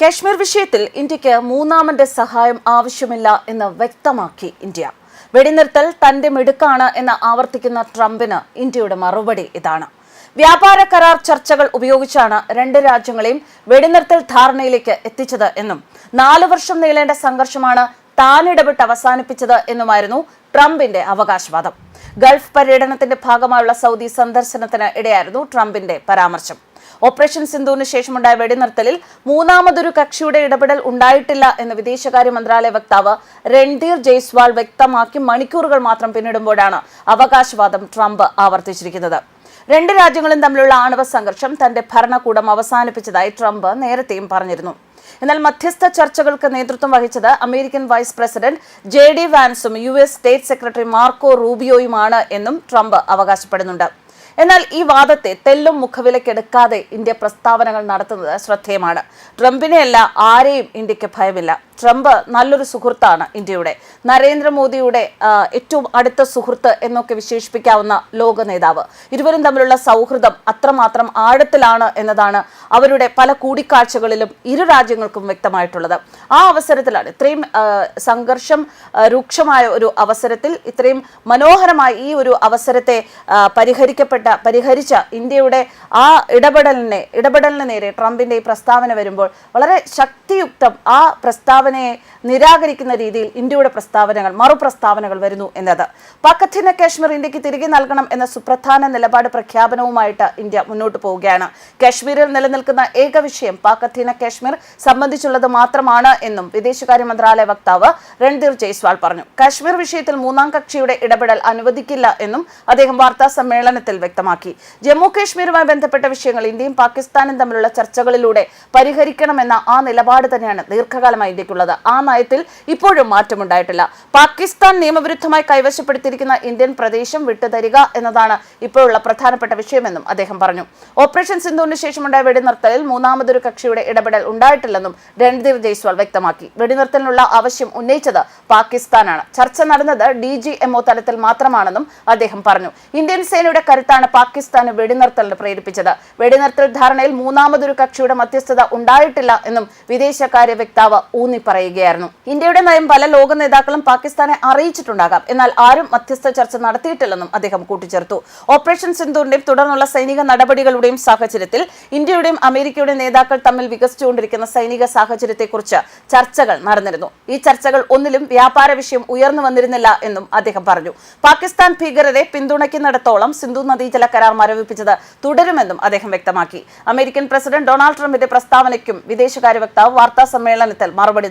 കാശ്മീർ വിഷയത്തിൽ ഇന്ത്യയ്ക്ക് മൂന്നാമന്റെ സഹായം ആവശ്യമില്ല എന്ന് വ്യക്തമാക്കി ഇന്ത്യ. വെടിനിർത്തൽ തന്റെ മിടുക്കാണ് എന്ന് ആവർത്തിക്കുന്ന ട്രംപിന് ഇന്ത്യയുടെ മറുപടി ഇതാണ്. വ്യാപാര കരാർ ചർച്ചകൾ ഉപയോഗിച്ചാണ് രണ്ട് രാജ്യങ്ങളെയും വെടിനിർത്തൽ ധാരണയിലേക്ക് എത്തിച്ചത് എന്നും നാലു വർഷം നീളേണ്ട സംഘർഷമാണ് താൻ ഇടപെട്ട് അവസാനിപ്പിച്ചത് എന്നുമായിരുന്നു ട്രംപിന്റെ അവകാശവാദം. ഗൾഫ് പര്യടനത്തിന്റെ ഭാഗമായുള്ള സൗദി സന്ദർശനത്തിന് ഇടയായിരുന്നു ട്രംപിന്റെ പരാമർശം. ഓപ്പറേഷൻ സിന്ധുവിന് ശേഷമുണ്ടായ വെടിനിർത്തലിൽ മൂന്നാമതൊരു കക്ഷിയുടെ ഇടപെടൽ ഉണ്ടായിട്ടില്ല എന്ന് വിദേശകാര്യ മന്ത്രാലയ വക്താവ് രൺധീർ ജയ്സ്വാൾ വ്യക്തമാക്കി മണിക്കൂറുകൾ മാത്രം പിന്നിടുമ്പോഴാണ് അവകാശവാദം ട്രംപ് ആവർത്തിച്ചിരിക്കുന്നത്. രണ്ട് രാജ്യങ്ങളും തമ്മിലുള്ള ആണവ സംഘർഷം തന്റെ ഭരണകൂടം അവസാനിപ്പിച്ചതായി ട്രംപ് നേരത്തെയും പറഞ്ഞിരുന്നു. എന്നാൽ മധ്യസ്ഥ ചർച്ചകൾക്ക് നേതൃത്വം വഹിച്ചത് American vice president J D വാൻസും U S state secretary Marco റൂബിയോയുമാണ് എന്നും ട്രംപ് അവകാശപ്പെടുന്നുണ്ട്. എന്നാൽ ഈ വാദത്തെ തെല്ലും മുഖവിലക്കെടുക്കാതെ ഇന്ത്യ പ്രസ്താവനകൾ നടത്തുന്നത് ശ്രദ്ധേയമാണ്. ട്രംപിനെയല്ല ആരെയും ഇന്ത്യയ്ക്ക് ഭയമില്ല. ട്രംപ് നല്ലൊരു സുഹൃത്താണ് ഇന്ത്യയുടെ. നരേന്ദ്രമോദിയുടെ ഏറ്റവും അടുത്ത സുഹൃത്ത് എന്നൊക്കെ വിശേഷിപ്പിക്കാവുന്ന ലോക നേതാവ്. ഇരുവരും തമ്മിലുള്ള സൗഹൃദം അത്രമാത്രം ആഴത്തിലാണ് എന്നതാണ് അവരുടെ പല കൂടിക്കാഴ്ചകളിലും ഇരു രാജ്യങ്ങൾക്കും വ്യക്തമായിട്ടുള്ളത്. ആ അവസരത്തിലാണ് ഇത്രയും സംഘർഷം രൂക്ഷമായ ഒരു അവസരത്തിൽ ഇത്രയും മനോഹരമായി ഈ ഒരു അവസരത്തെ പരിഹരിക്കപ്പെട്ട പരിഹരിച്ച ഇന്ത്യയുടെ ആ ഇടപെടലിനെ ഇടപെടലിന് നേരെ ട്രംപിന്റെ ഈ പ്രസ്താവന വരുമ്പോൾ വളരെ ശക്തിയുക്തം ആ പ്രസ്താവനയെ നിരാകരിക്കുന്ന രീതിയിൽ ഇന്ത്യയുടെ പ്രസ്താവനകൾ മറുപ്രസ്താവനകൾ വരുന്നു എന്നത്. പാക് അധീന കാശ്മീർ ഇന്ത്യയ്ക്ക് തിരികെ നൽകണം എന്ന സുപ്രധാന നിലപാട് പ്രഖ്യാപനവുമായിട്ട് ഇന്ത്യ മുന്നോട്ട് പോവുകയാണ്. കാശ്മീരിൽ നിലനിൽക്കുന്ന ഏക വിഷയം പാക്കത്തീന കാശ്മീർ സംബന്ധിച്ചുള്ളത് മാത്രമാണ് എന്നും വിദേശകാര്യ മന്ത്രാലയ വക്താവ് രൺധീർ ജയ്സ്വാൾ പറഞ്ഞു. കാശ്മീർ വിഷയത്തിൽ മൂന്നാം കക്ഷിയുടെ ഇടപെടൽ അനുവദിക്കില്ല എന്നും അദ്ദേഹം വാർത്താ സമ്മേളനത്തിൽ വ്യക്തമാക്കി. ജമ്മു കാശ്മീരുമായി ബന്ധപ്പെട്ട വിഷയങ്ങൾ ഇന്ത്യയും പാകിസ്ഥാനും തമ്മിലുള്ള ചർച്ചകളിലൂടെ പരിഹരിക്കണമെന്ന ആ നിലപാട് തന്നെയാണ് ദീർഘകാലമായി ഇന്ത്യക്കുള്ളത് ആ നയത്തിൽ ഇപ്പോഴും മാറ്റമുണ്ടായിട്ടില്ല. പാകിസ്ഥാൻ നിയമവിരുദ്ധമായി കൈവശപ്പെടുത്തിയിരിക്കുന്ന ഇന്ത്യൻ പ്രദേശം വിട്ടുതരിക എന്നതാണ് ഇപ്പോഴുള്ള പ്രധാനപ്പെട്ട വിഷയമെന്നും അദ്ദേഹം പറഞ്ഞു. ഓപ്പറേഷൻ സിന്ധുവിന് ശേഷമുണ്ടായ വെടിനിർത്തലിൽ മൂന്നാമതൊരു കക്ഷിയുടെ ഇടപെടൽ ഉണ്ടായിട്ടില്ലെന്നും രൺദീപ് ജയ്സ്വാൾ വ്യക്തമാക്കി. വെടിനിർത്തലിനുള്ള ആവശ്യം ഉന്നയിച്ചത് പാകിസ്ഥാനാണ്. ചർച്ച നടന്നത് ഡി ജി എംഒ തലത്തിൽ മാത്രമാണെന്നും അദ്ദേഹം പറഞ്ഞു. ഇന്ത്യൻ സേനയുടെ കരുത്താണ് പാകിസ്ഥാന് വെടിനിർത്തലിന് പ്രേരിപ്പിച്ചത്. വെടിനിർത്തൽ ധാരണയിൽ മൂന്നാമതൊരു കക്ഷിയുടെ മധ്യസ്ഥത ഉണ്ടായിട്ടില്ല എന്നും വിദേശകാര്യ വക്താവ് ഊന്നി പറയുകയായിരുന്നു. ഇന്ത്യയുടെ നയം പല ലോക നേതാക്കളും പാകിസ്ഥാനെ അറിയിച്ചിട്ടുണ്ടാകാം. എന്നാൽ ആരും മധ്യസ്ഥ ചർച്ച നടത്തിയിട്ടില്ലെന്നും അദ്ദേഹം കൂട്ടിച്ചേർത്തു. ഓപ്പറേഷൻ സിന്ധുവിന്റെയും തുടർന്നുള്ള സൈനിക നടപടികളുടെയും സാഹചര്യത്തിൽ ഇന്ത്യയുടെയും അമേരിക്കയുടെയും നേതാക്കൾ തമ്മിൽ വികസിച്ചുകൊണ്ടിരിക്കുന്ന സൈനിക സാഹചര്യത്തെക്കുറിച്ച് ചർച്ചകൾ നടന്നിരുന്നു. ഈ ചർച്ചകൾ ഒന്നിലും വ്യാപാര വിഷയം ഉയർന്നു വന്നിരുന്നില്ല എന്നും അദ്ദേഹം പറഞ്ഞു. പാകിസ്ഥാൻ ഭീകരരെ പിന്തുണയ്ക്കുന്നിടത്തോളം സിന്ധു നദീജല കരാർ മരവിപ്പിച്ചത് തുടരുമെന്നും അദ്ദേഹം വ്യക്തമാക്കി. അമേരിക്കൻ പ്രസിഡന്റ് ഡൊണാൾഡ് ട്രംപിന്റെ പ്രസ്താവനയ്ക്കും വിദേശകാര്യ വക്താവ് വാർത്താ സമ്മേളനത്തിൽ മറുപടി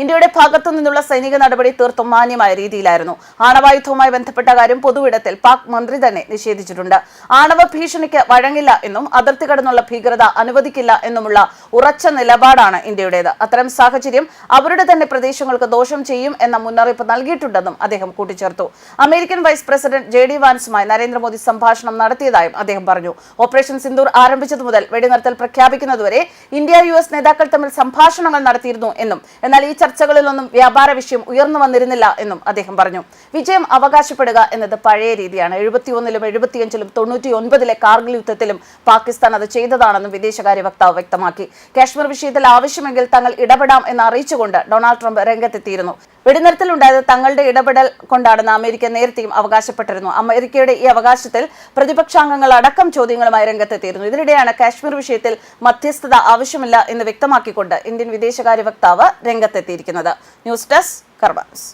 ഇന്ത്യയുടെ ഭാഗത്തു നിന്നുള്ള സൈനിക നടപടി തീർത്തും മാന്യമായ രീതിയിലായിരുന്നു. ആണവായുധവുമായി ബന്ധപ്പെട്ട കാര്യം പൊതുവിടത്തിൽ പാക് മന്ത്രി തന്നെ നിഷേധിച്ചിട്ടുണ്ട്. ആണവ ഭീഷണിക്ക് വഴങ്ങില്ല എന്നും അതിർത്തി കടന്നുള്ള ഭീകരത അനുവദിക്കില്ല എന്നുമുള്ള ഉറച്ച നിലപാടാണ് ഇന്ത്യയുടേത്. അത്തരം സാഹചര്യം അവരുടെ തന്നെ പ്രദേശങ്ങൾക്ക് ദോഷം ചെയ്യും എന്ന മുന്നറിയിപ്പ് നൽകിയിട്ടുണ്ടെന്നും അദ്ദേഹം കൂട്ടിച്ചേർത്തു. American vice president J D വാൻസുമായി Narendra Modi സംഭാഷണം നടത്തിയതായും അദ്ദേഹം പറഞ്ഞു. ഓപ്പറേഷൻ സിന്ദൂർ ആരംഭിച്ചതു മുതൽ വെടിനിർത്തൽ പ്രഖ്യാപിക്കുന്നതുവരെ ഇന്ത്യ യു എസ് നേതാക്കൾ തമ്മിൽ സംഭാഷണങ്ങൾ നടത്തിയിരുന്നു എന്നും എന്നാൽ ഈ ചർച്ചകളിലൊന്നും വ്യാപാര വിഷയം ഉയർന്നു വന്നിരുന്നില്ല എന്നും അദ്ദേഹം പറഞ്ഞു. വിജയം അവകാശപ്പെടുക എന്നത് പഴയ രീതിയാണ്. എഴുപത്തിയൊന്നിലും എഴുപത്തിയഞ്ചിലും തൊണ്ണൂറ്റി ഒൻപതിലെ കാർഗിൽ യുദ്ധത്തിലും പാകിസ്ഥാൻ അത് ചെയ്തതാണെന്നും വിദേശകാര്യ വക്താവ് വ്യക്തമാക്കി. കാശ്മീർ വിഷയത്തിൽ ആവശ്യമെങ്കിൽ തങ്ങൾ ഇടപെടാം എന്ന് അറിയിച്ചുകൊണ്ട് ഡൊണാൾഡ് ട്രംപ് രംഗത്തെത്തിയിരുന്നു. വെടിനിർത്തലുണ്ടായത് തങ്ങളുടെ ഇടപെടൽ കൊണ്ടാണെന്ന് അമേരിക്ക നേരത്തെയും അവകാശപ്പെട്ടിരുന്നു. അമേരിക്കയുടെ ഈ അവകാശത്തിൽ പ്രതിപക്ഷാംഗങ്ങൾ അടക്കം ചോദ്യങ്ങളുമായി രംഗത്തെത്തിയിരുന്നു. ഇതിനിടെയാണ് കാശ്മീർ വിഷയത്തിൽ മധ്യസ്ഥത ആവശ്യമില്ല എന്ന് വ്യക്തമാക്കിക്കൊണ്ട് ഇന്ത്യൻ വിദേശകാര്യ വക്താവ് രംഗത്തെത്തിയിരിക്കുന്നത്. News desk കർബാസ്